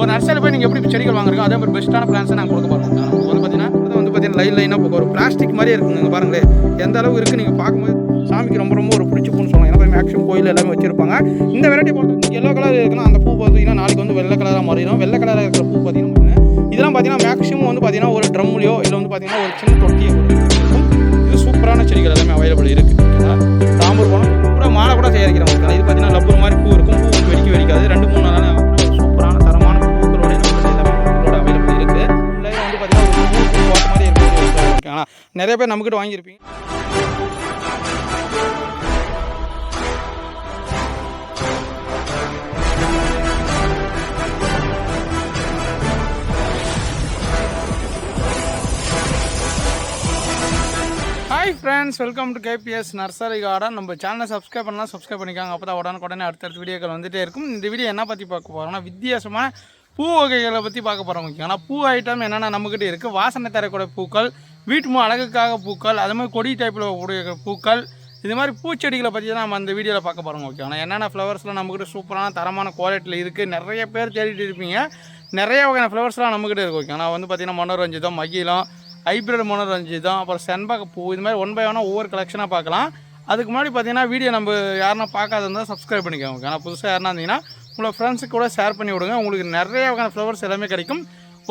ஒரு நர்சரியில் போய் நீங்கள் எப்படி செடிகள் வாங்குறீங்க அதே மாதிரி பெஸ்ட்டான பிளான்ஸை நாங்கள் கொடுக்க போகிறோம் நமக்கு வந்து பார்த்தீங்கன்னா அது வந்து பார்த்தீங்கன்னா லைன் லைனாக போகும். ஒரு பிளாஸ்டிக் மாதிரியே இருக்குங்க நீங்கள் பாருங்களேன். எந்த அளவு இருக்குது நீங்கள் பார்க்கும்போது சாமிக்கு ரொம்ப ரொம்ப ஒரு பிடிச்ச பூன்னு சொல்லலாம். ஏன்னா மேக்ஸிமம் கோயில் எல்லாமே வச்சிருப்பாங்க. இந்த வெரைட்டி பொறுத்த எல்லோ கலர் இருக்குன்னா அந்த பூ பார்த்தீங்கன்னா நாளைக்கு வந்து வெள்ளை கலராக மாறிடும். வெள்ளை கலராக இருக்கிற பூ பார்த்தீங்கன்னா இதெல்லாம் பார்த்தீங்கன்னா மேக்ஸிமம் வந்து பார்த்தீங்கன்னா ஒரு ட்ரம்லையோ இல்லை வந்து பார்த்தீங்கன்னா ஒரு சின்ன தொட்டியோ இது சூப்பரான செடிகள் எல்லாமே அவைலபிள் இருக்குது ஓகேங்களா தாம்பூர் போனால் கூட மாலை கூட தயாரிக்கிறோம் இது பார்த்தீங்கன்னா லப்பர் மாதிரி பூ இருக்கும். நிறைய பேர் நம்மக்கிட்ட வாங்கியிருப்பீங்க. Hi friends welcome to KPS nursery garden நம்ம சேனலை சப்ஸ்கிரைப் பண்ணலாம் சப்ஸ்கிரைப் பண்ணிக்காங்க. அப்போ தான் உடனுக்குடனே அடுத்தடுத்த வீடியோக்கள் வந்துட்டே இருக்கும். இந்த வீடியோ என்ன பற்றி பார்க்க போகிறோம்னா வித்தியாசமான பூ வகைகளை பற்றி பார்க்க போகிறோம் முக்கியம் ஆனால் பூ ஐட்டம் என்னென்ன நம்மக்கிட்ட இருக்குது வாசனை தரக்கூடிய பூக்கள் வீட்டு மு அழகுக்காக பூக்கள் அது மாதிரி கொடி டைப்பில் கூடிய பூக்கள் இது மாதிரி பூச்செடிகளை பற்றி தான் நம்ம அந்த வீடியோவில் பார்க்க போகிறோம் ஓகே ஆனால் என்னென்ன ஃப்ளவர்ஸ்லாம் நம்மக்கிட்ட சூப்பரான தரமான குவாலிட்டியில் இருக்குது நிறைய பேர் தேடிட்டு இருப்பீங்க. நிறைய வகையான ஃப்ளவர்ஸ்லாம் நம்மக்கிட்ட இருக்குது ஓகே ஆனால் வந்து பார்த்திங்கன்னா மனோரஞ்சிதம் மகிழம் ஹைப்ரிட் மனோரஞ்சிதம் அப்புறம் செண்பக பூ இது மாதிரி ஒன் பை ஒன்னாக ஒவ்வொரு கலெக்ஷனாக பார்க்கலாம். அதுக்கு முன்னாடி பார்த்தீங்கன்னா வீடியோ நம்ம யாருன்னா பார்க்காத இருந்தால் சப்ஸ்கிரைப் பண்ணிக்கோங்க ஆனால் புதுசாக யாருன்னா இருந்தீங்கன்னா உங்களோட ஃப்ரெண்ட்ஸுக்கு கூட ஷேர் பண்ணி விடுங்க. உங்களுக்கு நிறைய வகையான ஃப்ளவர்ஸ் எல்லாமே கிடைக்கும்.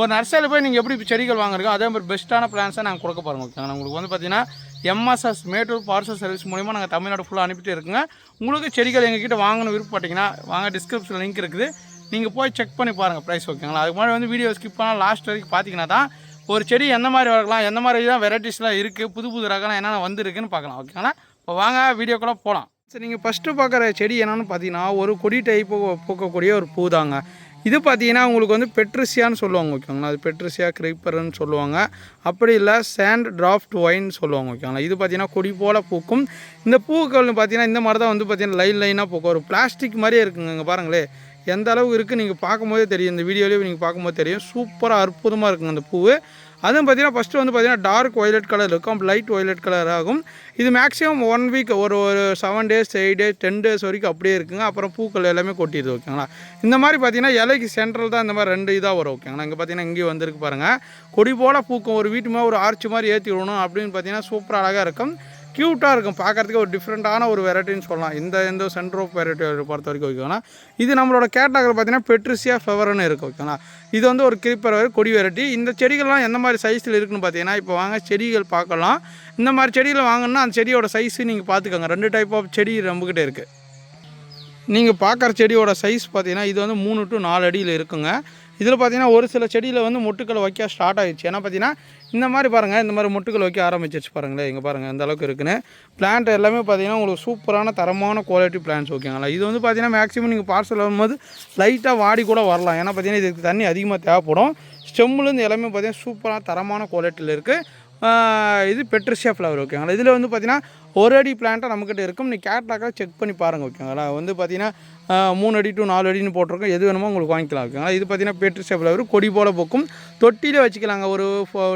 ஒரு நர்சரியில் போய் நீங்கள் எப்படி செடிகள் வாங்குறீங்க? அதே மாதிரி பெஸ்ட்டான பிளான்ஸை நாங்கள் கொடுக்க போகிறோம் ஓகேங்களா? உங்களுக்கு வந்து பார்த்தீங்கன்னா எம்எஸ்எஸ் மேட்டூர் பார்சல் சர்வீஸ் மூலிமா நாங்கள் தமிழ்நாடு ஃபுல்லாக அனுப்பிட்டு இருக்குங்க. உங்களுக்கு செடிகள் எங்ககிட்ட வாங்கணும் விருப்பப்பட்டீங்கன்னா வாங்க டிஸ்கிரிப்ஷனில் லிங்க் இருக்குது. நீங்கள் போய் செக் பண்ணி பாருங்கள் ப்ரைஸ் ஓகேங்களா? அதுக்கு முன்னாடி வந்து வீடியோ ஸ்கிப் பண்ணால் லாஸ்ட் வரைக்கும் பார்த்தீங்கன்னா தான் ஒரு செடி எந்த மாதிரி வளர்க்கலாம் எந்த மாதிரி தான் வெரைட்டிஸ்லாம் இருக்குது புது புது ரகம்லாம் என்னென்ன வந்திருக்குன்னு பார்க்கலாம் ஓகேங்களா? இப்போ வாங்க வீடியோக்குள்ளே போகலாம் சரி நீங்கள் ஃபஸ்ட்டு பார்க்குற செடி என்னென்னு பார்த்தீங்கன்னா ஒரு கொடி டைப்பு பூக்கக்கூடிய ஒரு பூ தாங்க. இது பார்த்தீங்கன்னா உங்களுக்கு வந்து பெட்ரிசியான்னு சொல்லுவாங்க ஓகேங்களா? அது பெட்ரிசியா கிரீப்பர்னு சொல்லுவாங்க. அப்படி இல்லை சேண்ட் டிராஃப்ட் ஒயின் சொல்லுவாங்க ஓகேங்களா? இது பார்த்தீங்கன்னா கொடி போல் பூக்கும். இந்த பூக்கள்னு பார்த்தீங்கன்னா இந்த மாதிரி தான் வந்து பார்த்தீங்கன்னா லைன் லைனாக பூக்கும். ஒரு பிளாஸ்டிக் மாதிரியே இருக்குங்க இங்கே பாருங்களேன். எந்த அளவு இருக்குது நீங்கள் பார்க்கும்போதே தெரியும். இந்த வீடியோலேயே நீங்கள் பார்க்கும்போது தெரியும். சூப்பராக அற்புதமாக இருக்குங்க அந்த பூவு. அதுவும் பார்த்தீங்கன்னா ஃபஸ்ட்டு வந்து பார்த்தீங்கன்னா டார்க் ஒய்லெட் கலர் இருக்கும் லைட் ஒய்லட் கலர் ஆகும். இது மேக்ஸிமம் ஒன் வீக் ஒரு ஒரு seven days eight days ten days வரைக்கும் அப்படியே இருக்குங்க. அப்புறம் பூக்கள் எல்லாமே கொட்டிடுது ஓகேங்களா இந்த மாதிரி பார்த்தீங்கன்னா இலைக்கு சென்ட்ரல் தான் இந்த மாதிரி ரெண்டு இதாக வரும் ஓகேங்களா இங்கே பார்த்தீங்கன்னா இங்கேயும் வந்திருக்கு பாருங்கள் கொடி போல் பூக்கும். ஒரு வீட்டு ஒரு ஆர்ச் மாதிரி ஏற்றி விடணும் அப்படின்னு பார்த்தீங்கன்னா சூப்பராக அழகாக இருக்கும். க்யூட்டாக இருக்கும். பார்க்குறதுக்கு ஒரு டிஃப்ரெண்ட்டான ஒரு வெரைட்டின்னு சொல்லலாம். இந்த எந்த சென்டர் ஆஃப் வெரைட்டி பொறுத்த வரைக்கும் ஓகேங்களா இது நம்மளோட கேட்டாகர் பார்த்தீங்கன்னா பெட்ரிசியா ஃப்ளவர்னு இருக்குது ஓகேங்களா இது வந்து ஒரு கிரிப்பர் கொடி வெரைட்டி இந்த செடிகள்லாம் எந்த மாதிரி சைஸில் இருக்குன்னு பார்த்தீங்கன்னா இப்போ வாங்க செடிகள் பார்க்கலாம். இந்த மாதிரி செடிகள் வாங்கினா அந்த செடியோட சைஸு நீங்கள் பார்த்துக்கோங்க. ரெண்டு டைப் ஆஃப் செடி நம்மக்கிட்ட இருக்குது நீங்கள் பார்க்குற செடியோட சைஸ் பார்த்தீங்கன்னா இது வந்து மூணு டு நாலு அடியில் இருக்குங்க. இதில் பார்த்தீங்கன்னா ஒரு சில செடியில் வந்து மொட்டுக்களை வைக்க ஸ்டார்ட் ஆகிடுச்சு ஏன்னா பார்த்தீங்கன்னா இந்த மாதிரி பாருங்கள் இந்த மாதிரி முட்டுகள் வைக்க ஆரம்பிச்சிருச்சு பாருங்களேன் இங்கே பாருங்கள் இந்த அளவுக்கு இருக்குன்னு. பிளான்ட் எல்லாமே பார்த்தீங்கன்னா உங்களுக்கு சூப்பரான தரமான குவாலிட்டி பிளான்ஸ் ஓகேங்களா இது வந்து பார்த்தீங்கன்னா மேக்ஸிமம் நீங்கள் பார்சல் வரும்போது லைட்டாக வாடி கூட வரலாம். ஏன்னா பார்த்தீங்கன்னா இதுக்கு தண்ணி அதிகமாக தேவைப்படும். ஸ்டெம்முலேருந்து எல்லாமே பார்த்தீங்கன்னா சூப்பரான தரமான குவாலிட்டியில் இருக்குது இது பெட்ரிஷியா ஃப்ளவர் ஓகேங்களா இதில் வந்து பார்த்தீங்கன்னா ஒரு அடி பிளான்ட்டாக நம்மக்கிட்ட இருக்கும். நீ கேட்லாக்காக செக் பண்ணி பாருங்கள் ஓகேங்களா வந்து பார்த்தீங்கன்னா மூணு அடி டு நாலு அடின்னு போட்டிருக்கோம். எது வேணுமோ உங்களுக்கு வாங்கிக்கலாம் ஓகேங்களா இது பார்த்தீங்கன்னா பெட்ரிஷியா ஃப்ளவர் கொடி போல் போக்கும். தொட்டிலே வச்சுக்கலாங்க. ஒரு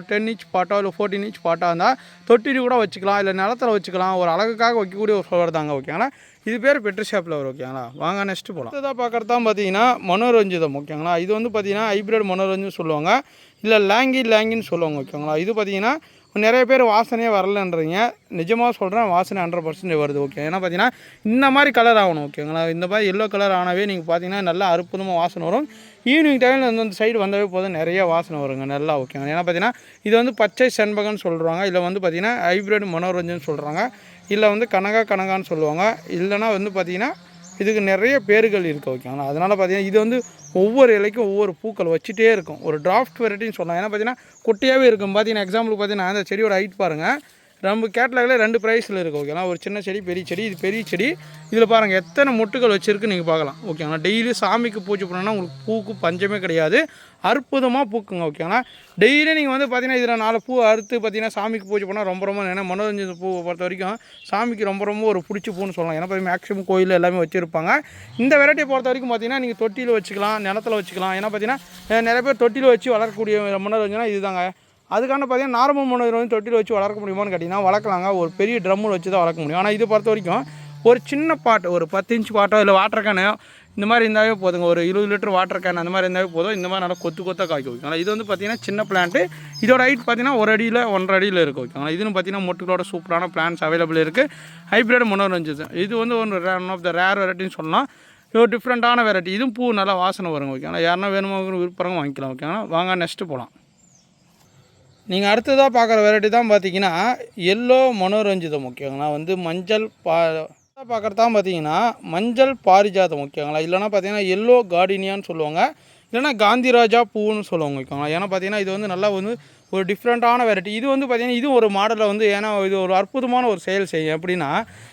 டென் இன்ச் பாட்டோ இல்லை ஃபோர்டீன் இன்ச் பாட்டாக இருந்தால் தொட்டியில் கூட வச்சுக்கலாம். இல்லை நிலத்தில் வச்சுக்கலாம். ஒரு அழகுக்காக வைக்கக்கூடிய ஒரு ஃப்ளவர் தாங்க ஓகேங்களா இது பேர் பெட்ரிஷியா ஃப்ளவர் ஓகேங்களா வாங்க நெக்ஸ்ட்டு போகலாம் இதாக பார்க்குறது தான் பார்த்தீங்கன்னா மனோரஞ்சிதம் ஓகேங்களா இது வந்து பார்த்தீங்கன்னா ஹைப்ரிட் மனோரஞ்சம் சொல்லுவாங்க. இல்லை லேங்கி லேங்கின்னு சொல்லுவாங்க ஓகேங்களா? இது பார்த்தீங்கன்னா நிறைய பேர் வாசனையே வரலன்றீங்க. நிஜமாக சொல்கிறேன் வாசனை ஹண்ட்ரட் பர்சன்ட் வருது ஓகே. ஏன்னா பார்த்தீங்கன்னா இந்த மாதிரி கலர் ஆகணும் ஓகேங்களா? இந்த மாதிரி எல்லோ கலர் ஆனவே நீங்கள் பார்த்தீங்கன்னா நல்லா அற்புதமாக வாசனை வரும். ஈவினிங் டைமில் வந்து அந்த சைடு வந்தாவே போதும் நிறைய வாசனை வருங்க நல்லா ஓகேங்க ஏன்னா பார்த்தீங்கன்னா இது வந்து பச்சை செண்பகன்னு சொல்கிறாங்க இல்லை வந்து பார்த்தீங்கன்னா ஹைப்ரிட் மனோரஞ்சன் சொல்கிறாங்க இல்லை வந்து கனகா கனகான்னு சொல்லுவாங்க. இல்லைன்னா வந்து பார்த்தீங்கன்னா இதுக்கு நிறைய பேர்கள் இருக்குது ஓகேங்களா அதனால் பார்த்தீங்கன்னா இது வந்து ஒவ்வொரு இலைக்கும் ஒவ்வொரு பூக்கள் வச்சுட்டே இருக்கும். ஒரு டிராஃப்ட் வெரைட்டின்னு சொல்லலாம். ஏன்னா பார்த்தீங்கன்னா குட்டியாகவே இருக்கும். பார்த்தீங்கன்னா எக்ஸாம்பிளுக்கு பார்த்தீங்கன்னா அந்த செடியோட ஹைட் பாருங்கள் நம்ம கேட்லாகில் ரெண்டு ப்ரைஸில் இருக்குது ஓகேங்களா ஒரு சின்ன செடி பெரிய செடி இது பெரிய செடி. இதில் பாருங்கள் எத்தனை மொட்டுகள் வச்சுருக்கு நீங்கள் பார்க்கலாம் ஓகேங்களா டெய்லி சாமிக்கு பூஜை பண்ணோன்னா உங்களுக்கு பூக்கு பஞ்சமே கிடையாது. அற்புதமாக பூக்குங்க ஓகேங்களா டெய்லி நீங்கள் வந்து பார்த்தீங்கன்னா இதில் நாலு பூ அறுத்து பார்த்தீங்கன்னா சாமிக்கு பூஜை பண்ணால் ரொம்ப ரொம்ப ஏன்னா மனோரஞ்சன் பூவை பொறுத்த வரைக்கும் சாமிக்கு ரொம்ப ரொம்ப ஒரு பிடிச்ச பூன்னு சொல்லலாம். ஏன்னா பார்த்தீங்கன்னா மேக்ஸிமம் கோயில் எல்லாமே வச்சுருப்பாங்க. இந்த வெரைட்டியை பொறுத்த வரைக்கும் பார்த்தீங்கன்னா நீங்கள் தொட்டியில் வச்சுக்கலாம் நிலத்தில் வச்சுக்கலாம். ஏன்னா பார்த்தீங்கன்னா நிறைய பேர் தொட்டியில் வச்சு வளரக்கூடிய மனோரஞ்சனா இதுதாங்க. அதுக்கான பார்த்தீங்கன்னா நார்மல் மனோர் வந்து தொட்டியில் வச்சு வளர்க்க முடியுமான்னு கேட்டிங்கன்னா வளர்க்கலாங்க. ஒரு பெரிய ட்ரம்மில் வச்சு தான் வளர்க்க முடியும். ஆனால் இது பொறுத்த வரைக்கும் ஒரு சின்ன பாட்டு ஒரு பத்து இன்ச் பாட்டோ இல்லை வாட்டர் கேனோ இந்த மாதிரி இருந்தாவே போதுங்க. ஒரு இருபது லிட்டர் வாட்டர் கேன் அந்த மாதிரி இருந்தாவே போதும். இந்த மாதிரி நல்லா கொத்து கொத்தாக காய்க்க வைக்கும். ஆனால் இது வந்து பார்த்தீங்கன்னா சின்ன பிளான்ட்டு இதோட ஹைட் பார்த்தீங்கன்னா ஒரு அடியில் ஒன்றரை அடியில் இருக்கும் ஆனால் இதுன்னு பார்த்தீங்கன்னா மொட்டுகளோட சூப்பரான பிளான்ஸ் அவைலபிள் இருக்குது ஹைப்ரிட் மனோரஞ்சு இது வந்து ஒன்று ஒன் ஆஃப் த ரேர் வெரைட்டின்னு சொல்லலாம். இது ஒரு டிஃப்ரெண்ட்டான வெரைட்டி இதுவும் பூ நல்லா வாசனை வருங்க ஓகேங்களா யாருன்னா வேணுமோ விருப்பம் வாங்கிக்கலாம் ஓகேங்களா வாங்க நெக்ஸ்ட்டு போகலாம் நீங்கள் அடுத்ததாக பார்க்குற வெரைட்டி தான் பார்த்தீங்கன்னா எல்லோ மனோரஞ்சிதம் முக்கியங்களா வந்து மஞ்சள் பா பார்க்குறது தான் பார்த்தீங்கன்னா மஞ்சள் பாரிஜாதம் முக்கியங்களா? இல்லைனா பார்த்தீங்கன்னா எல்லோ கார்டினியான்னு சொல்லுவாங்க. இல்லைனா காந்திராஜா பூன்னு சொல்லுவாங்க ஓகேங்களா ஏன்னா பார்த்தீங்கன்னா இது வந்து நல்லா வந்து ஒரு டிஃப்ரெண்ட்டான வெரைட்டி இது வந்து பார்த்தீங்கன்னா இது ஒரு மாடலில் வந்து ஏன்னா இது ஒரு அற்புதமான ஒரு செயல் செய்யும். எப்படின்னா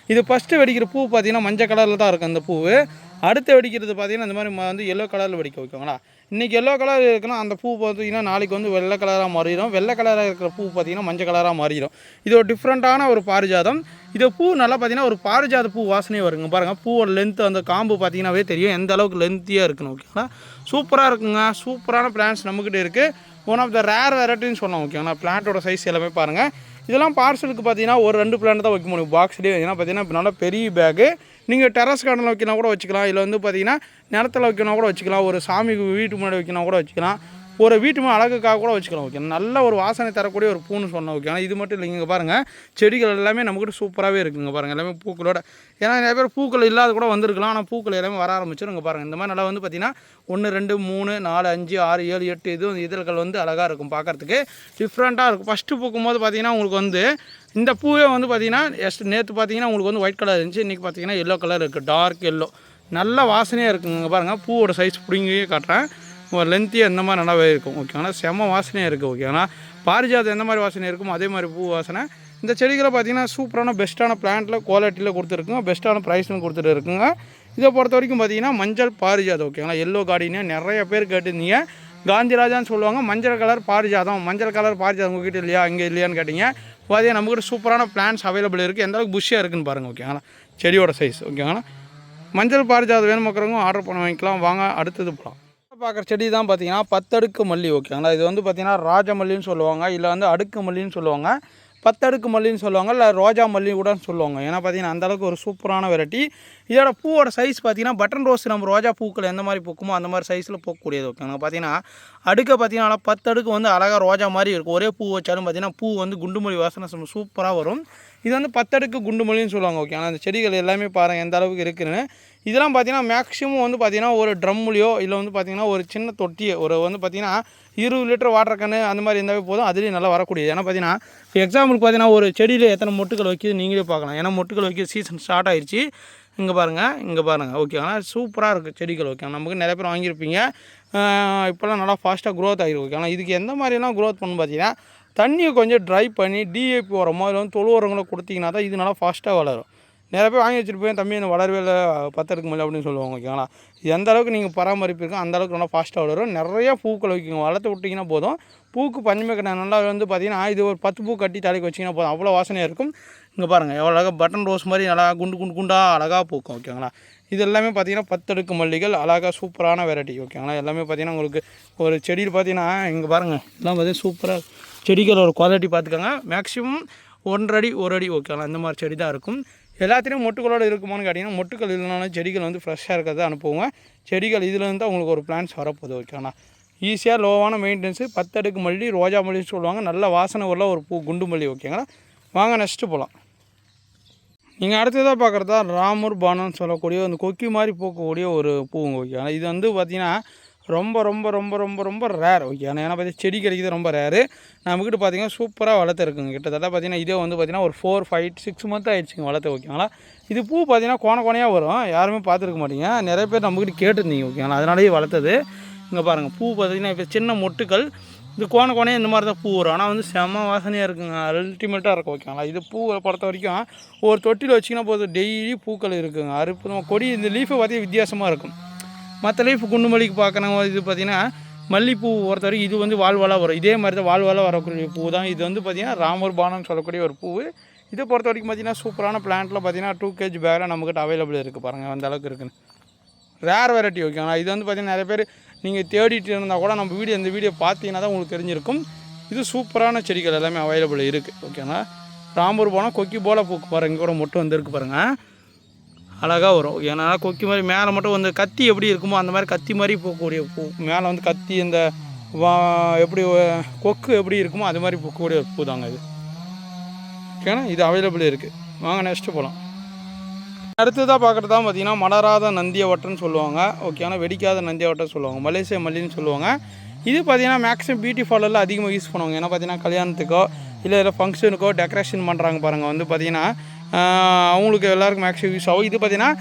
இது ஃபஸ்ட்டு வெடிக்கிற பூ பார்த்தீங்கன்னா மஞ்சள் கலரில் தான் இருக்கும் அந்த பூவு. அடுத்து வெடிக்கிறது பார்த்தீங்கன்னா இந்த மாதிரி ம- வந்து எல்லோ கலரில் வெடிக்க வைக்கோங்களா? இன்றைக்கி எல்லோ கலர் இருக்குன்னா அந்த பூ பார்த்தீங்கன்னா நாளைக்கு வந்து வெள்ளை கலராக மாறிடும். வெள்ளை கலராக இருக்கிற பூ பார்த்தீங்கன்னா மஞ்சள் கலராக மாறிடும். இது ஒரு டிஃப்ரெண்ட்டான ஒரு பாரிஜாதம். இது பூ நல்லா பார்த்தீங்கன்னா ஒரு பாரிஜாத பூ வாசனையே வருங்க. பாருங்கள் பூவோட லென்த்து அந்த காம்பு பார்த்திங்கனாவே தெரியும். எந்த அளவுக்கு லென்த்தியாக இருக்குன்னு ஓகேங்களா சூப்பராக இருக்குங்க. சூப்பரான பிளான்ஸ் நம்மக்கிட்ட இருக்குது ஒன் ஆஃப் த ரேர் வெரைட்டின்னு சொல்லலாம் ஓகேங்களா பிளான்ட்டோட சைஸ் எல்லாமே பாருங்கள் இதெல்லாம் பார்சலுக்கு பார்த்தீங்கன்னா ஒரு ரெண்டு பிளான் தான் வைக்க முடியும். பாக்ஸ்லேயே ஏன்னா பார்த்தீங்கன்னா நல்லா பெரிய பேக்கு நீங்கள் டெரஸ் கார்டனில் வைக்கணும் கூட வச்சுக்கலாம். இல்லை வந்து பார்த்தீங்கன்னா நிலத்தில் வைக்கணும் கூட வச்சுக்கலாம். ஒரு சாமி வீட்டு முன்னாடி வைக்கணும் கூட வச்சுக்கலாம். ஒரு வீட்டு அழகுக்காக கூட வச்சுக்கலாம் ஓகே நல்ல ஒரு வாசனை தரக்கூடிய ஒரு பூன்னு சொன்னோம் ஓகே ஆனால் இது மட்டும் இல்லைங்க இங்கே பாருங்கள் செடிகள் எல்லாமே நம்மக்கிட்ட சூப்பராகவே இருக்குங்க பாருங்கள் எல்லாமே பூக்களோட. ஏன்னா நிறைய பேர் பூக்கள் இல்லாத கூட வந்திருக்கலாம் ஆனால் பூக்கள் எல்லாமே வர ஆரம்பிச்சிடும் இங்கே பாருங்கள் இந்த மாதிரி நல்லா வந்து பார்த்திங்கன்னா ஒன்று ரெண்டு மூணு நாலு அஞ்சு ஆறு ஏழு எட்டு இது வந்து இதழ்கள் வந்து அழகாக இருக்கும் பார்க்கறதுக்கு டிஃப்ரெண்ட்டாக இருக்கும். ஃபஸ்ட்டு பூக்கும்போது பார்த்தீங்கன்னா உங்களுக்கு வந்து இந்த பூவே வந்து பார்த்திங்கன்னா எஸ்ட் நேற்று பார்த்தீங்கன்னா உங்களுக்கு வந்து ஒயிட் கலர் இருந்துச்சு இன்றைக்கி பார்த்தீங்கன்னா எல்லோ கலர் இருக்குது டார்க் எல்லோ நல்ல வாசனையாக இருக்குங்க பாருங்கள் பூவோட சைஸ் பிடிங்கவே காட்டுறேன். லென்த்தியாக இந்த மாதிரி நல்லாவே இருக்கும் ஓகேங்களா செம வாசனையாக இருக்குது ஓகேங்களா பாரிஜாதம் எந்த மாதிரி வாசனை இருக்குமோ அதே மாதிரி பூ வாசனை. இந்த செடிகளை பார்த்தீங்கன்னா சூப்பரான பெஸ்ட்டான பிளான்ட்டில் குவாலிட்டியில் கொடுத்துருக்குங்க பெஸ்ட்டான ப்ரைஸ்னு கொடுத்துட்டு இருக்குங்க. இதை பொறுத்த வரைக்கும் பார்த்தீங்கன்னா மஞ்சள் பாரிஜாதம் ஓகேங்களா எல்லோ கார்டினியா நிறைய பேர் கேட்டிருந்தீங்க. காந்திராஜான்னு சொல்லுவாங்க மஞ்சள் கலர் பாரிஜாதம். மஞ்சள் கலர் பாரிஜாதம் உங்ககிட்ட இல்லையா இங்கே இல்லையான்னு கேட்டிங்க. பார்த்தீங்கன்னா நம்மக்கிட்ட சூப்பரான பிளான்ஸ் அவைலபிள் இருக்குது எந்த அளவுக்கு புஷ்ஷாக இருக்குன்னு பாருங்கள் ஓகேங்களா செடியோட சைஸ் ஓகேங்களா மஞ்சள் பாரிஜாதம் வேணும் மக்கறவங்க ஆர்டர் பண்ண வாங்கிக்கலாம். வாங்க அடுத்தது போகலாம் பார்க்குற செடி தான் பார்த்தீங்கன்னா பத்தடுக்கு மல்லி ஓகேங்களா இது வந்து பார்த்தீங்கன்னா ராஜமல்லின்னு சொல்லுவாங்க இல்லை வந்து அடுக்கு மல்லின்னு சொல்லுவாங்க. பத்தடுக்கு மல்லின்னு சொல்லுவாங்க இல்லை ரோஜா மல்லி கூட சொல்லுவாங்க. ஏன்னா பார்த்தீங்கன்னா அந்தளவுக்கு ஒரு சூப்பரான வெரைட்டி இதோட பூவோட சைஸ் பார்த்தீங்கன்னா பட்டன் ரோஸ் நம்ம ரோஜா பூக்கள் எந்த மாதிரி பூக்குமோ அந்த மாதிரி சைஸில் பூக்கக்கூடியது ஓகேங்களா பார்த்தீங்கன்னா அடுக்க பார்த்தீங்கன்னா பத்து அடுக்கு வந்து அழகாக ரோஜா மாதிரி இருக்கும். ஒரே பூ வச்சாலும் பார்த்தீங்கன்னா பூ வந்து குண்டுமல்லி வாசனை சும்மா சூப்பராக வரும். இது வந்து பத்தடுக்கு குண்டு மல்லின்னு சொல்லுவாங்க ஓகே ஆனால் அந்த செடிகள் எல்லாமே பாருங்கள் எந்த அளவுக்கு இருக்குதுன்னு இதெல்லாம் பார்த்தீங்கன்னா மேக்ஸிமம் வந்து பார்த்தீங்கன்னா ஒரு ட்ரம்முலையோ இல்லை வந்து பார்த்திங்கன்னா ஒரு சின்ன தொட்டியோ ஒரு வந்து பார்த்தீங்கன்னா இருபது லிட்டர் வாட்டர் கன்று அந்த மாதிரி இருந்தாவே போதும் அதுலேயும் நல்லா வரக்கூடியது. ஏன்னா பார்த்தீங்கன்னா எக்ஸாம்பிளுக்கு பார்த்தீங்கன்னா ஒரு செடியில் எத்தனை மொட்டுகள் வைக்கிது நீங்களே பார்க்கலாம். ஏன்னா மொட்டுகள் வைக்கிற சீசன் ஸ்டார்ட் ஆயிடுச்சு இங்கே பாருங்கள் இங்கே பாருங்கள் ஆனால் சூப்பராக இருக்குது செடிகள் ஓகே நமக்கு நிறைய பேர் வாங்கியிருப்பீங்க. இப்போல்லாம் நல்லா ஃபாஸ்ட்டாக க்ரோத் ஆகிருக்கு ஆனால் இதுக்கு எந்த மாதிரிலாம் க்ரோத் பண்ணணும் பார்த்தீங்கன்னா தண்ணியை கொஞ்சம் ட்ரை பண்ணி டிஏபி உரமோ இல்லை வந்து தொழு உரங்களோ கொடுத்தீங்கன்னா தான் இது நல்லா ஃபாஸ்ட்டாக வளரும். நிறைய பேர் வாங்கி வச்சுருப்பேன் தம்பி இந்த வளரவே இல்லை பத்தருக்கு முடியல அப்படின்னு சொல்லுவாங்க ஓகேங்களா? இது எந்த அளவுக்கு நீங்கள் பராமரிப்பு இருக்கோ அந்த அளவுக்கு நல்லா ஃபாஸ்ட்டாக வளரும். நிறைய பூக்கள் வைக்குங்க வளர்த்து விட்டிங்கன்னா போதும். பூக்கு பஞ்சமே கிடையாது. நல்லா வந்து பார்த்தீங்கன்னா இது ஒரு பத்து பூ கட்டி தலைக்கு வச்சிங்கன்னா போதும். அவ்வளோ வாசனையாக இருக்கும். இங்கே பாருங்கள் எவ்வளோ அழகாக பட்டன் ரோஸ் மாதிரி அழகாக குண்டு குண்டு குண்டாக அழகாக பூக்கும் ஓகேங்களா? இது எல்லாமே பார்த்தீங்கன்னா பத்தடுக்கு மல்லிகள் அழகாக சூப்பரான வெரைட்டி ஓகேங்களா? எல்லாமே பார்த்தீங்கன்னா உங்களுக்கு ஒரு செடியில் பார்த்தீங்கன்னா இங்கே பாருங்கள் எல்லாம் பார்த்தீங்கன்னா சூப்பராக செடிகளோட குவாலிட்டி பார்த்துக்கோங்க. மேக்ஸிமம் ஒன்றரை அடி ஒரு அடி ஓகேங்களா இந்த மாதிரி செடி தான் இருக்கும். எல்லாத்துலேயும் மொட்டுக்களோடு இருக்குமான்னு கேட்டிங்கன்னா மொட்டுக்கள் இல்லைனாலும் செடிகள் வந்து ஃப்ரெஷ்ஷாக இருக்கிறத அனுப்புவோங்க. செடிகள் இதுலேருந்து தான் உங்களுக்கு ஒரு பிளான்ஸ் வரப்போகுது ஓகேங்களா ஈஸியாக லோவான மெயின்டெனன்ஸு பத்தடுக்கு மல்லி ரோஜா மல்லின்னு சொல்லுவாங்க. நல்ல வாசனை உள்ள ஒரு பூ குண்டு மல்லி ஓகேங்களா வாங்க நெக்ஸ்ட்டு போகலாம் நீங்கள் அடுத்ததாக பார்க்குறதா ராமூர் பானம்னு சொல்லக்கூடிய அந்த கொக்கி மாதிரி பூக்கக்கூடிய ஒரு பூங்க ஓகேங்களா இது வந்து பார்த்திங்கன்னா ரொம்ப ரொம்ப ரொம்ப ரொம்ப ரொம்ப ரேர் ஓகே ஆனால் ஏன்னா பார்த்தீங்கன்னா செடி கிடைக்கிறது ரொம்ப ரேரு நம்மக்கிட்ட பார்த்தீங்கன்னா சூப்பராக வளர்த்துருக்குங்க கிட்டத்தட்ட பார்த்தீங்கன்னா இதே வந்து பார்த்தீங்கன்னா ஒரு ஃபோர் ஃபைவ் சிக்ஸ் மந்த் ஆயிடுச்சுங்க வளர்த்து ஓகேங்களா இது பூ பார்த்தீங்கன்னா கோண கோணையாக வரும். யாருமே பார்த்துருக்க மாட்டீங்க. நிறைய பேர் நம்மக்கிட்ட கேட்டிருந்தீங்க ஓகேங்களா அதனாலேயே வளர்த்தது. இங்கே பாருங்கள் பூ பார்த்தீங்கன்னா இப்போ சின்ன மொட்டுக்கள் இது கோண கோணையாக இந்த மாதிரி தான் பூ வரும். ஆனால் வந்து செம வாசனையாக இருக்குங்க. அல்டிமேட்டாக இருக்கும் ஓகேங்களா இது பூவை பொறுத்த வரைக்கும் ஒரு தொட்டியில் வச்சிங்கன்னா போதும். டெய்லி பூக்கள் இருக்குங்க. அற்புதமாக கொடி இந்த லீஃபை பார்த்திங்கன்னா வித்தியாசமாக இருக்கும். மற்ற லைஃப் குண்டுமல்லிக்கு பார்க்கணும். இது பார்த்தீங்கன்னா மல்லிப்பூ பொறுத்த வரைக்கும் இது வந்து வாழ்வாலாக வரும். இதே மாதிரி தான் வாழ்வாலாக வரக்கூடிய பூ தான். இது வந்து பார்த்தீங்கன்னா ராமர் பானம்னு சொல்லக்கூடிய ஒரு பூ இதை பொறுத்த வரைக்கும் பார்த்தீங்கன்னா சூப்பரான பிளான்ட்டில் பார்த்தீங்கன்னா டூ கேஜி பேக்கில் நம்மக்கிட்ட அவைலபிள் இருக்குது பாருங்கள் அந்த அளவுக்கு இருக்குன்னு. ரேர் வெரைட்டி ஓகேங்களா இது வந்து பார்த்தீங்கன்னா நிறைய பேர் நீங்கள் தேடிட்டு இருந்தால் கூட நம்ம வீடியோ இந்த வீடியோ பார்த்தீங்கன்னா தான் உங்களுக்கு தெரிஞ்சிருக்கும். இது சூப்பரான செடிகள் எல்லாமே அவைலபிள் இருக்குது ஓகேங்களா ராம்பூர் போனால் கொக்கி போல பூக்கு பாருங்க. இங்கே கூட மொட்டை வந்துருக்கு பாருங்கள் அழகாக வரும். ஏன்னா கொக்கி மாதிரி மேலே மட்டும் வந்து கத்தி எப்படி இருக்குமோ அந்த மாதிரி கத்தி மாதிரி பூக்கக்கூடிய பூ. மேலே வந்து கத்தி இந்த வா எப்படி கொக்கு எப்படி இருக்குமோ அது மாதிரி பூக்கக்கூடிய பூ தாங்க இது. ஓகேண்ணா இது அவைலபிள் இருக்குது வாங்க நெக்ஸ்ட்டு போகலாம் அடுத்ததாக பார்க்குறது தான் பார்த்தீங்கன்னா மலராத நந்தியவட்டம்னு சொல்லுவாங்க. ஓகேனா வெடிக்காத நந்தியவட்டம் சொல்லுவாங்க. மலேசியா மல்லின்னு சொல்லுவாங்க. இது பார்த்தீங்கன்னா மேக்ஸிமம் பியூட்டி பார்லரில் அதிகமாக யூஸ் பண்ணுவாங்க. ஏன்னா பார்த்தீங்கன்னா கல்யாணத்துக்கோ இல்லை இல்லை ஃபங்க்ஷனுக்கோ டெக்கரேஷன் பண்ணுறாங்க பாருங்கள் வந்து பார்த்தீங்கன்னா அவங்களுக்கு எல்லாருக்கும் மேக்ஸிமம் யூஸ் ஆகும் இது பார்த்தீங்கன்னா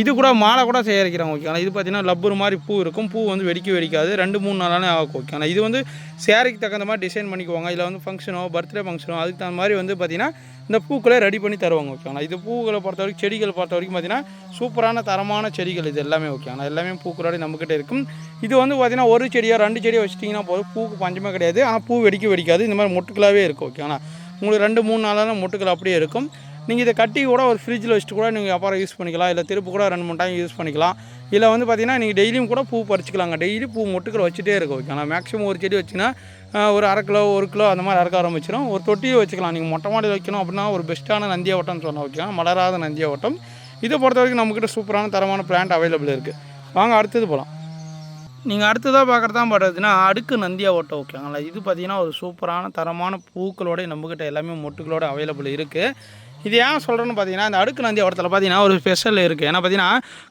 இது கூட மாலை கூட சேகரிக்கிறாங்க ஓகேங்களா இது பார்த்தீங்கன்னா லப்பர் மாதிரி பூ இருக்கும். பூ வந்து வெடிக்க வெடிக்காது. ரெண்டு மூணு நாளானே ஆகும் ஆனால் இது வந்து சேரீக்கு தகுந்த மாதிரி டிசைன் பண்ணிக்குவாங்க. இல்லை வந்து ஃபங்க்ஷனோ பர்த்டே ஃபங்க்ஷனோ அதுக்கு தகுந்த மாதிரி வந்து பார்த்தீங்கன்னா இந்த பூக்களை ரெடி பண்ணி தருவாங்க ஓகேங்களா இது பூக்களை பொறுத்த வரைக்கும் செடிகள் பொறுத்த வரைக்கும் பார்த்தீங்கன்னா சூப்பரான தரமான செடிகள் இது எல்லாமே ஓகேங்களா எல்லாமே பூக்களோட நம்மக்கிட்ட இருக்கும். இது வந்து பார்த்திங்கன்னா ஒரு செடியோ ரெண்டு செடியோ வச்சிட்டிங்கன்னா போதும். பூக்கு பஞ்சமே கிடையாது. ஆனால் பூ வெடிக்க வெடிக்காது. இந்த மாதிரி மொட்டுக்களாகவே இருக்கும் ஓகேங்களா உங்களுக்கு ரெண்டு மூணு நாளான மொட்டுக்கள் அப்படியே இருக்கும். நீங்கள் இதை கட்டி கூட ஒரு ஃப்ரிட்ஜில் வச்சுட்டு கூட நீங்கள் அப்புறம் யூஸ் பண்ணிக்கலாம். இல்லை திருப்பு கூட ரெண்டு மூணு டைம் யூஸ் பண்ணிக்கலாம். இல்லை வந்து பார்த்தீங்கன்னா நீங்கள் டெய்லியும் கூட பூ பறிச்சிக்கலாங்க. டெய்லி பூ மொட்டுக்கள் வச்சுட்டே இருக்கும். ஓகேங்களா? மேக்ஸிமம் ஒரு செடி வச்சுன்னா ஒரு அரை கிலோ ஒரு கிலோ அந்த மாதிரி அறக்க ஆரம்பிச்சிடும் ஒரு தொட்டியை வச்சுக்கலாம். நீங்கள் மொட்டை மாடி வைக்கணும் அப்படின்னா ஒரு பெஸ்ட்டான நந்தியா ஓட்டம்னு சொன்னால் ஓகேங்களா? மலராத நந்தியா ஓட்டம் இதை பொறுத்த வரைக்கும் நம்மக்கிட்ட சூப்பரான தரமான பிளான்ட் அவைலபிள் இருக்குது வாங்க அடுத்தது போகலாம் நீங்கள் அடுத்ததாக பார்க்குறதா தான் பார்த்தீங்கன்னா அடுக்கு நந்தியா ஓட்டம் ஓகேங்களா? இது பார்த்திங்கன்னா ஒரு சூப்பரான தரமான பூக்களோட நம்மக்கிட்ட எல்லாமே மொட்டுகளோட அவைலபிள் இருக்குது இது ஏன் சொல்கிறேன்னு பார்த்தீங்கன்னா இந்த அடுக்கு நந்தி ஓட்டத்தில் பார்த்தீங்கன்னா ஒரு ஸ்பெஷல் இருக்குது ஏன்னா பார்த்தீங்கன்னா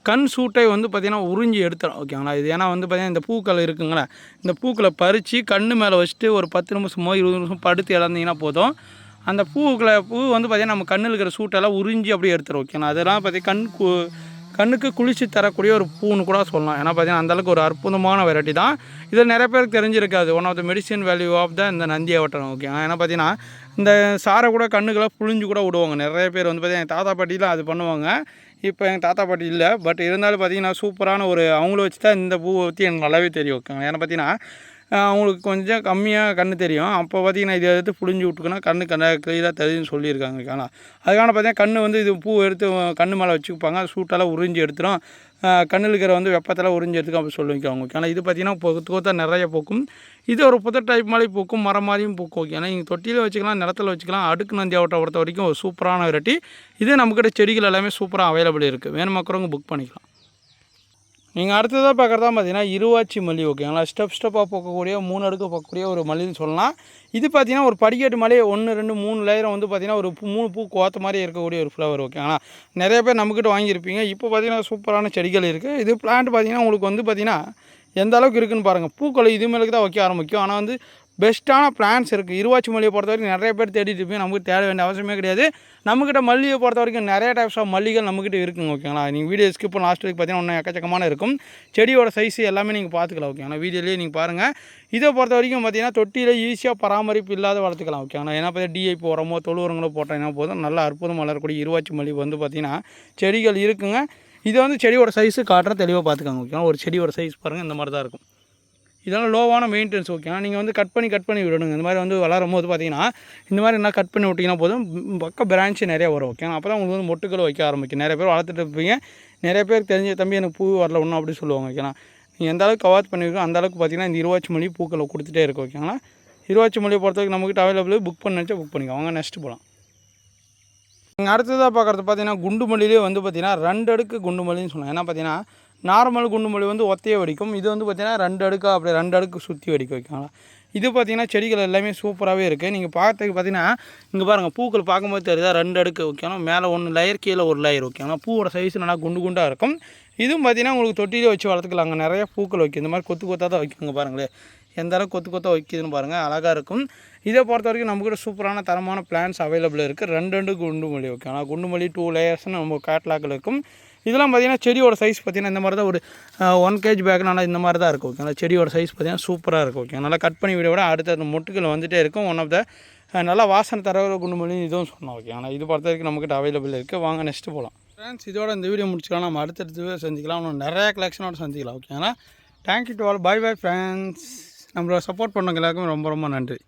கண் சூட்டை வந்து பார்த்தீங்கன்னா உறிஞ்சி எடுத்துடும் ஓகேங்களா இது ஏன்னா வந்து பார்த்தீங்கன்னா இந்த பூக்கள் இருக்குங்களே இந்த பூக்களை பறித்து கண்ணு மேலே வச்சுட்டு ஒரு பத்து நிமிஷமோ இருபது நிமிஷம் படுத்து இழந்தீங்கன்னா போதும். அந்த பூக்களை பூ வந்து பார்த்தீங்கன்னா நம்ம கண்ணில் இருக்கிற சூட்டெல்லாம் உறிஞ்சி அப்படியே எடுத்துரும். ஓகேங்களா அதெல்லாம் பார்த்தீங்கன்னா கண் கு கண்ணுக்கு குளிர்ச்சி தரக்கூடிய ஒரு பூன்னு கூட சொல்லலாம். ஏன்னா பார்த்தீங்கன்னா அந்தளவுக்கு ஒரு அற்புதமான வெரைட்டி தான். இதில் நிறைய பேருக்கு தெரிஞ்சிருக்காது. One of the medicine value of the இந்த நந்தி அவட்டம் ஓகே ஏன்னா பார்த்தீங்கன்னா இந்த சாரை கூட கண்ணுக்கெல்லாம் புழிஞ்சு கூட விடுவாங்க. நிறைய பேர் வந்து பார்த்தீங்கன்னா எங்கள் தாத்தா பாட்டிலாம் அது பண்ணுவாங்க. இப்போ எங்கள் தாத்தா பாட்டி இல்லை. பட் இருந்தாலும் பார்த்தீங்கன்னா சூப்பரான ஒரு அவங்கள வச்சு தான் இந்த பூவை பற்றி எனக்கு நல்லாவே தெரியும் ஓகே ஏன்னா பார்த்தீங்கன்னா அவங்களுக்கு கொஞ்சம் கம்மியாக கண் தெரியும். அப்போ பார்த்தீங்கன்னா இதை எடுத்து புழிஞ்சு விட்டுக்குன்னா கண்ணு கண்ண கிளியராக தெரியும்னு சொல்லியிருக்காங்க. ஆனால் அதுக்கான பார்த்தீங்கன்னா கண் வந்து இது பூ எடுத்து கண்ணு மேலே வச்சுப்பாங்க. சூட்டெல்லாம் உறிஞ்சி எடுத்துடும் கண்ணில் இருக்கிற வந்து வெப்பத்தில் உறிஞ்சி எடுத்துக்கும் அப்படி சொல்லுவீங்க ஓகே ஆனால் இது பார்த்தீங்கன்னா கொத்து கொத்தா நிறைய பூக்கும். இது ஒரு புத்த டைப் மாதிரி பூக்கும். மரம் மாதிரியும் பூக்கும். ஓகே ஏன்னா நீங்கள் தொட்டியில் வச்சுக்கலாம் நிலத்தில் வச்சுக்கலாம். அடுக்கு நந்தியாவட்டை பொறுத்த வரைக்கும் ஒரு சூப்பரான வெரைட்டி. இது நம்மக்கிட்ட செடிகள் எல்லாமே சூப்பராக அவைலபிள் இருக்குது வேணுமாக்கிறவங்க புக் பண்ணிக்கலாம். நீங்கள் அடுத்ததாக பார்க்குறதா பார்த்தீங்கன்னா இருவாச்சி மல்லி ஓகேங்களா ஸ்டெப் ஸ்டெப்பாக போக்கக்கூடிய மூணு அடுக்கு போக்கக்கூடிய ஒரு மல்லின்னு சொல்லலாம். இது பார்த்தீங்கன்னா ஒரு படிக்கட்டு மலை ஒன்று ரெண்டு மூணு லேயரம் வந்து பார்த்தீங்கன்னா ஒரு மூணு பூ கோத்த மாதிரி இருக்கக்கூடிய ஒரு ஃப்ளவர் ஓகேங்களா நிறைய பேர் நம்மக்கிட்ட வாங்கியிருப்பீங்க. இப்போ பார்த்தீங்கன்னா சூப்பரான செடிகள் இருக்குது இது பிளான்ட் பார்த்தீங்கன்னா உங்களுக்கு வந்து பார்த்தீங்கன்னா எந்த அளவுக்கு இருக்குன்னு பாருங்கள் பூக்கள் இது மேலுக்கு தான் வைக்க ஆரம்பிக்கும். ஆனால் வந்து பெஸ்ட்டான பிளான்ஸ் இருக்குது இருவாச்சி மல்லியை பொறுத்த வரைக்கும் நிறைய பேர் தேடிட்டு இருப்பீங்க. நமக்கு தேட வேண்டிய அவசியமே கிடையாது. நம்மக்கிட்ட மல்லியை பொறுத்த வரைக்கும் நிறைய டைப்ஸ் ஆஃப் மல்லிகள் நம்மக்கிட்ட இருக்குங்க ஓகேங்களா நீங்கள் வீடியோ ஸ்கிப் பண்ண லாஸ்ட் வீக் பார்த்தீங்கன்னா ஒன்றும் எக்கச்சக்கமான இருக்கும். செடியோட சைஸ் எல்லாமே நீங்கள் பார்த்துக்கலாம் ஓகேங்களா வீடியோலேயே நீங்கள் பாருங்கள் இதை பொறுத்த வரைக்கும் பார்த்தீங்கன்னா தொட்டியில் ஈஸியாக பராமரிப்பு இல்லாத வளர்த்துக்கலாம் ஓகேங்களா ஏன்னா பார்த்தீங்கன்னா டிஐபி உரமோ தொழு உரங்களோ போட்டோம்னா போதும்? நல்லா அற்புதம் வளரக்கூடிய இருவாச்சி மல்லி வந்து பார்த்திங்கன்னா செடிகள் இருக்குங்க. இதை வந்து செடியோட சைஸு காட்டுற தெளிவாக பார்த்துக்கோங்க ஓகேங்களா ஒரு செடியோட சைஸ் பாருங்கள் இந்த மாதிரி தான் இருக்கும். இதெல்லாம் லோவான மெயின்டெனன்ஸ் ஓகேனா நீங்கள் வந்து கட் பண்ணி கட் பண்ணி விடணுங்க. இந்த மாதிரி வந்து வளரும் போது பார்த்தீங்கன்னா இந்த மாதிரி என்ன கட் பண்ணி விட்டிங்கன்னா போதும் பக்க பிரான்ச்சு நிறைய வரும் ஓகேங்களா அப்போ தான் உங்களுக்கு வந்து மொட்டுக்கள் வைக்க ஆரம்பிக்கும் நிறைய பேர் வளர்த்துட்டு இருப்பீங்க. நிறைய பேர் தெரிஞ்ச தம்பி எனக்கு பூ வரல ஒன்றும் அப்படி சொல்லுவாங்க ஓகேனா நீங்கள் எந்த அளவுக்கு கவாத் பண்ணிருக்கோ அந்த அளவுக்கு பார்த்தீங்கன்னா இந்த இருவாச்சி மொழி பூக்களை கொடுத்துட்டே இருக்கும் ஓகேங்களா இருவாச்சி மொழியை பொறுத்தவரைக்கும் நம்மக்கிட்ட அவைலபிள் புக் பண்ணி வச்சா புக் பண்ணிக்கோங்க வாங்க நெக்ஸ்ட் போகலாம் நீங்கள் அடுத்ததாக பார்க்குறது பார்த்தீங்கன்னா குண்டு மல்லியிலே வந்து பார்த்தீங்கன்னா ரெண்டு அடுக்கு குண்டு மல்லின்னு சொன்னாங்க. ஏன்னா பார்த்தீங்கன்னா நார்மல் குண்டு மல்லி வந்து ஒத்தையே வெடிக்கும். இது வந்து பார்த்திங்கன்னா ரெண்டு அடுக்கு அப்படி ரெண்டு அடுக்கு சுற்றி வெடிக்க வைக்கலாம். இது பார்த்தீங்கன்னா செடிகள் எல்லாமே சூப்பராகவே இருக்குது நீங்கள் பார்த்துக்கு பார்த்தீங்கன்னா இங்கே பாருங்கள் பூக்கள் பார்க்கும்போது தெரியுதா? ரெண்டு அடுக்கு வைக்கணும். மேலே ஒன்று லேயர் கீழே ஒரு லேயர் ஓகேங்களா பூவோட சைஸ் நல்லா குண்டு குண்டாக இருக்கும். இதுவும் பார்த்தீங்கன்னா உங்களுக்கு தொட்டிலே வச்சு வளர்த்துக்கலாங்க நிறைய பூக்கள் வைக்கும். இந்த மாதிரி கொத்து கொத்தாக தான் வைக்குங்க பாருங்களேன். எந்த அளவுக்கு கொத்து கொத்தாக வைக்குதுன்னு பாருங்கள் அழகாக இருக்கும். இதை பொறுத்த வரைக்கும் நம்மக்கிட்ட சூப்பரான தரமான பிளான்ஸ் அவைலபிள் இருக்குது ரெண்டு ரெண்டு குண்டு மல்லி ஓகே ஆனால் குண்டுமல்லி டூ லேயர்ஸ்னு நம்ம கேட்லாக்கில் இருக்கும். இதெல்லாம் பார்த்தீங்கன்னா செடியோட சைஸ் பார்த்தீங்கன்னா இந்த மாதிரி தான் ஒரு ஒன் கேஜி பேக் நல்லா இந்த மாதிரி தான் இருக்கும் ஓகே செடியோட சைஸ் பார்த்தீங்கன்னா சூப்பராக இருக்கும் ஓகே நல்லா கட் பண்ணி விட விட அடுத்த மொட்டுகள் வந்துகிட்டே இருக்கும். ஒன் ஆஃப் த நல்லா வாசனை தரவர குண்டுமல்லி இதுவும் சொன்னோம் ஓகே ஆனால் இது பொறுத்த வரைக்கும் நம்மக்கிட்ட அவைலபிள் இருக்குது வாங்க நெக்ஸ்ட்டு போகலாம் ஃப்ரெண்ட்ஸ் இதோட இந்த வீடியோ முடிச்சுக்கலாம். நம்ம அடுத்தடுத்து சந்திக்கலாம். இன்னும் நிறைய கலெக்ஷனோட சந்திக்கலாம் ஓகே ஆனால் thank you to all bye bye friends நம்மளோட சப்போர்ட் பண்ணவங்க எல்லாருக்கும் ரொம்ப ரொம்ப நன்றி.